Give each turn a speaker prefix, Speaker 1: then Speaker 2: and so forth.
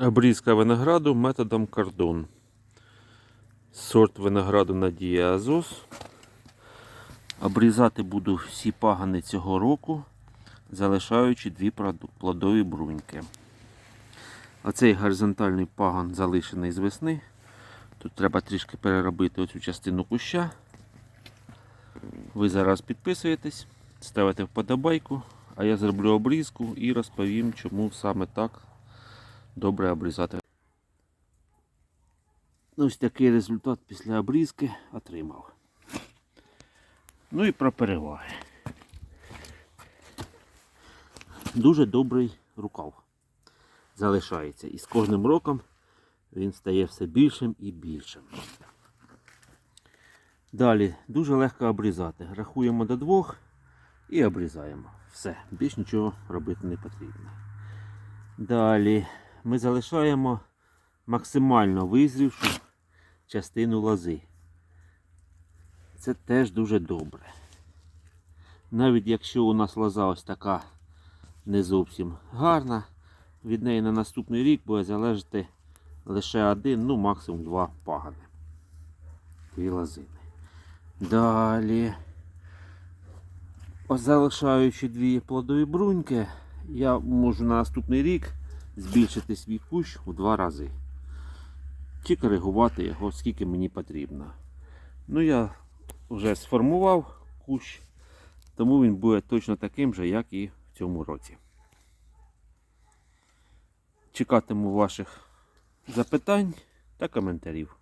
Speaker 1: Обрізка винограду методом кордон. Сорт винограду Надія Азос. Обрізати буду всі пагани цього року, залишаючи дві плодові бруньки. Оцей горизонтальний паган залишений з весни. Тут треба трішки переробити оцю частину куща. Ви зараз підписуєтесь, ставите вподобайку, а я зроблю обрізку і розповім, чому саме так добре обрізати. Ось такий результат після обрізки отримав. Ну і про переваги. Дуже добрий рукав залишається. І з кожним роком він стає все більшим і більшим. Далі дуже легко обрізати. Рахуємо до двох і обрізаємо. Все, більш нічого робити не потрібно. Далі ми залишаємо максимально визрівшу частину лози. Це теж дуже добре. Навіть якщо у нас лоза ось така не зовсім гарна, від неї на наступний рік буде залежати лише один, ну максимум два пагани. Дві лозини. Далі, ось залишаючи дві плодові бруньки, я можу на наступний рік збільшити свій кущ у два рази. Чи коригувати його, скільки мені потрібно. Ну, я вже сформував кущ, тому він буде точно таким же, як і в цьому році. Чекатиму ваших запитань та коментарів.